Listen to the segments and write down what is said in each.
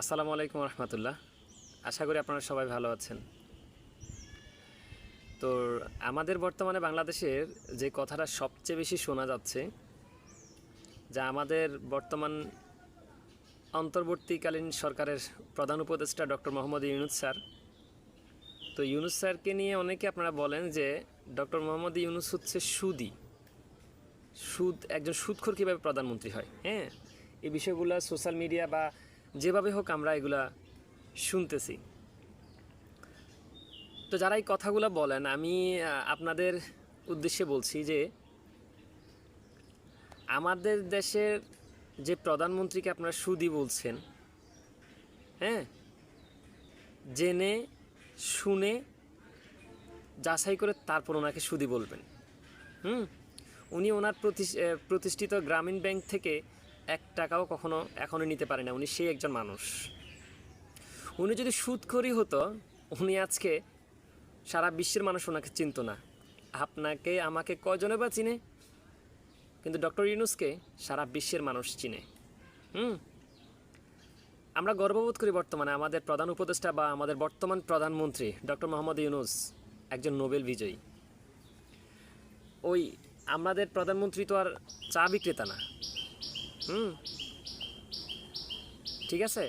আসসালামু আলাইকুম রহমতুল্লাহ। আশা করি আপনারা সবাই ভালো আছেন। তো আমাদের বর্তমানে বাংলাদেশের যে কথাটা সবচেয়ে বেশি শোনা যাচ্ছে, যা আমাদের বর্তমান অন্তর্বর্তীকালীন সরকারের প্রধান উপদেষ্টা ডক্টর মোহাম্মদ ইউনুস স্যার। তো ইউনুস স্যারকে নিয়ে অনেকে আপনারা বলেন যে, ডক্টর মোহাম্মদ ইউনুস হচ্ছে সুদি। সুদ, একজন সুদখোর কীভাবে প্রধানমন্ত্রী হয়? হ্যাঁ এই বিষয়গুলো সোশ্যাল মিডিয়া বা যেভাবে হোক আমরা এগুলা শুনতেছি। তো যারা এই কথাগুলো বলেন, আমি আপনাদের উদ্দেশ্যে বলছি যে, আমাদের দেশের যে প্রধানমন্ত্রীকে আপনারা সুদি বলছেন হ্যাঁ? জেনে, শুনে, যাচাই করে তারপর ওনাকে সুদি বলবেন। হুম? উনি ওনার প্রতিষ্ঠিত গ্রামীণ ব্যাংক থেকে এক টাকাও কখনো এখনও নিতে পারে না। উনি সেই একজন মানুষ। উনি যদি সুদখোরই হতো, উনি আজকে সারা বিশ্বের মানুষ ওনাকে চিনত না। আপনাকে, আমাকে কজনে বা চিনে? কিন্তু ডক্টর ইউনুসকে সারা বিশ্বের মানুষ চিনে। হুম? আমরা গর্ববোধ করি বর্তমানে আমাদের প্রধান উপদেষ্টা বা আমাদের বর্তমান প্রধানমন্ত্রী ডক্টর মোহাম্মদ ইউনুস একজন নোবেল বিজয়ী। ওই আমাদের প্রধানমন্ত্রী তো আর চা বিক্রেতা না। হুম। ঠিক আছে,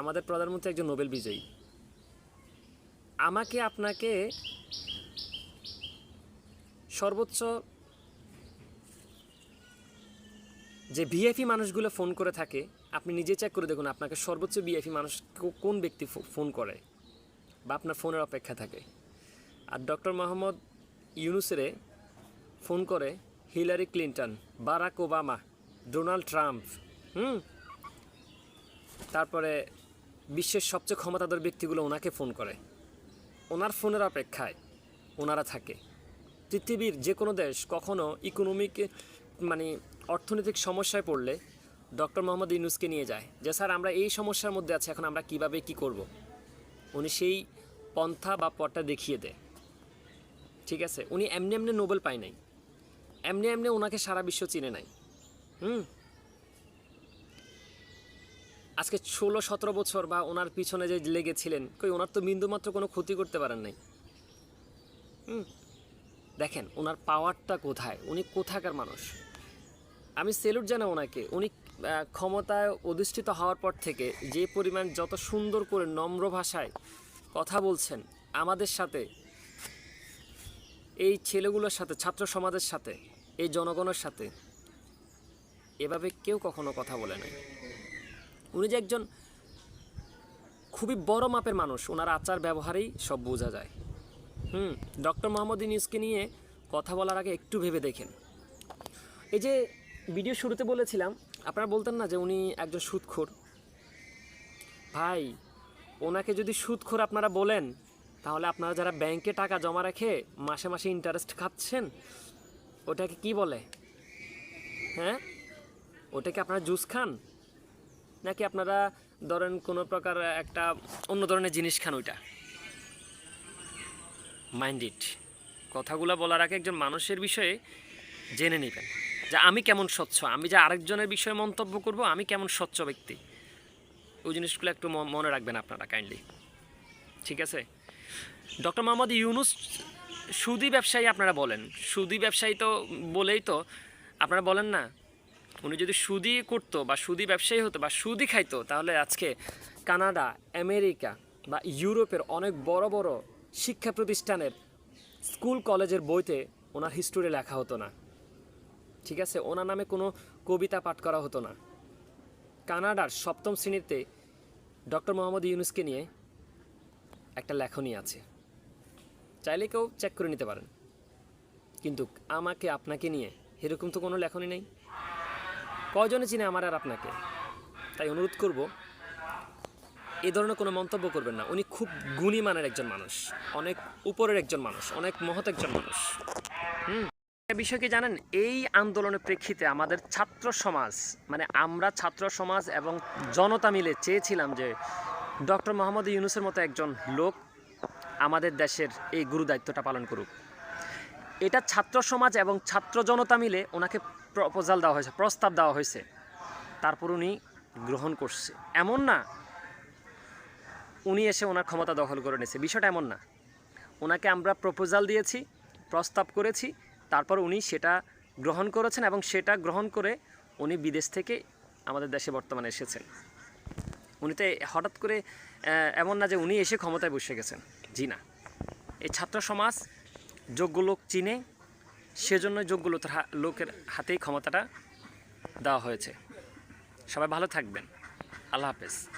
আমাদের প্রধানমন্ত্রী একজন নোবেল বিজয়ী। আমাকে আপনাকে সর্বোচ্চ যে ভিআইপি মানুষগুলো ফোন করে থাকে, আপনি নিজে চেক করে দেখুন আপনাকে সর্বোচ্চ ভিআইপি মানুষ কোন ব্যক্তি ফোন করে বা আপনার ফোনের অপেক্ষা থাকে। আর ডক্টর মোহাম্মদ ইউনুসেরে ফোন করে Hillary Clinton, Barack Obama. Donald Trump, hmm? তারপরে বিশ্বের সবচেয়ে ক্ষমতাধর ব্যক্তিগুলো ওনাকে ফোন করে। ওনার ফোনের অপেক্ষায় ওনারা থাকে। পৃথিবীর যে কোনো দেশ কখনো ইকোনমিক মানে অর্থনৈতিক সমস্যায় পড়লে ডক্টর মোহাম্মদ ইউনুসকে নিয়ে যায় যে, স্যার, আমরা এই সমস্যার মধ্যে আছি, এখন আমরা কীভাবে কি করব। উনি সেই পন্থা বা পথটা দেখিয়ে দেয়। ঠিক আছে? উনি এমনি এমনি নোবেল পায় নাই। এমনি এমনি ওনাকে সারা বিশ্ব চিনে নাই। হুম। আজকে ষোলো, সতেরো বছর বা ওনার পিছনে যে লেগেছিলেন, কই ওনার তো বিন্দুমাত্র কোনো ক্ষতি করতে পারেন নাই। হুম। দেখেন, ওনার পাওয়ারটা কোথায়? উনি কোথাকার মানুষ? আমি সেলুট জানা ওনাকে। উনি ক্ষমতায় অধিষ্ঠিত হওয়ার পর থেকে যে পরিমাণ যত সুন্দর করে নম্র ভাষায় কথা বলছেন, আমাদের সাথে, এই ছেলেগুলোর সাথে, ছাত্র সমাজের সাথে, এই জনগণের সাথে এভাবে কেউ কখনো কথা বলে নাই। উনি যে একজন খুবই বড় মাপের মানুষ, ওনার আচার ব্যবহারেই সব বোঝা যায়। হুম, ডক্টর মোহাম্মদ ইউনুসকে নিয়ে কথা বলার আগে একটু ভেবে দেখেন। এই যে ভিডিও শুরুতে বলেছিলাম, আপনারা বলতেন না যে উনি একজন সুদখোর ভাই, ওনাকে যদি সুদখোর আপনারা বলেন, তাহলে আপনারা যারা ব্যাংকে টাকা জমা রেখে মাসে মাসে ইন্টারেস্ট খাচ্ছেন, ওটাকে কি বলে? হ্যাঁ? ওটাকে আপনারা জুস খান? নাকি আপনারা ধরেন কোনো প্রকার একটা অন্য ধরনের জিনিস খান ওইটা? মাইন্ড ইট কথাগুলো বলার আগে একজন মানুষের বিষয়ে জেনে নেবেন যে আমি কেমন স্বচ্ছ, আমি যে আরেকজনের বিষয়ে মন্তব্য করব, আমি কেমন স্বচ্ছ ব্যক্তি? ওই জিনিসগুলো একটু মনে রাখবেন আপনারা কাইন্ডলি ঠিক আছে? ডক্টর মোহাম্মদ ইউনুস সুদি ব্যবসায়ী আপনারা বলেন। সুদি ব্যবসায়ী তো বলেই তো, আপনারা বলেন না উনি যদি সুদি করতো বা সুদি ব্যবসায়ী হতো বা সুদি খাইতো, তাহলে আজকে কানাডা, আমেরিকা বা ইউরোপের অনেক বড় বড় শিক্ষা প্রতিষ্ঠানের স্কুল, কলেজের বইতে ওনার হিস্টোরি লেখা হতো না। ঠিক আছে? ওনার নামে কোনো কবিতা পাঠ করা হতো না। কানাডার সপ্তম শ্রেণীতে ডক্টর মোহাম্মদ ইউনুসকে নিয়ে একটা লেখনী আছে। চাইলে কেউ চেক করে নিতে পারেন। কিন্তু আমাকে, আপনাকে নিয়ে এরকম তো কোনো লেখনী নেই। কয়জনে চিনে আমার আর আপনাকে? তাই অনুরোধ করব, এ ধরনের কোনো মন্তব্য করবেন না। উনি খুব গুণী মানের একজন মানুষ, অনেক উপরের একজন মানুষ, অনেক মহৎ একজন মানুষ। হুম? একটা বিষয় কি জানেন? এই আন্দোলনের প্রেক্ষিতে আমাদের ছাত্র সমাজ মানে আমরা ছাত্র সমাজ এবং জনতা মিলে চেয়েছিলাম যে ডক্টর মোহাম্মদ ইউনুসের মতো একজন লোক আমাদের দেশের এই গুরু দায়িত্বটা পালন করুক। এটা ছাত্র সমাজ এবং ছাত্র জনতা মিলে ওনাকে প্রপোজাল দেওয়া হয়েছে, প্রস্তাব দেওয়া হয়েছে। তারপর উনি গ্রহণ করছে। এমন না, উনি এসে ওনার ক্ষমতা দখল করে নিয়েছে। বিষয়টা এমন না। ওনাকে আমরা প্রপোজাল দিয়েছি, প্রস্তাব করেছি, তারপর উনি সেটা গ্রহণ করেছেন এবং সেটা গ্রহণ করে উনি বিদেশ থেকে আমাদের দেশে বর্তমানে এসেছেন। উনি তো হঠাৎ করে এমন না যে উনি এসে ক্ষমতায় বসে গেছেন। জি না। এই ছাত্র সমাজ, যোগ্য লোক চিনে সেজন্য হা- লোকের হাতেই ক্ষমতাটা দেওয়া হয়েছে। সবাই ভালো থাকবেন। আল্লাহ হাফেজ।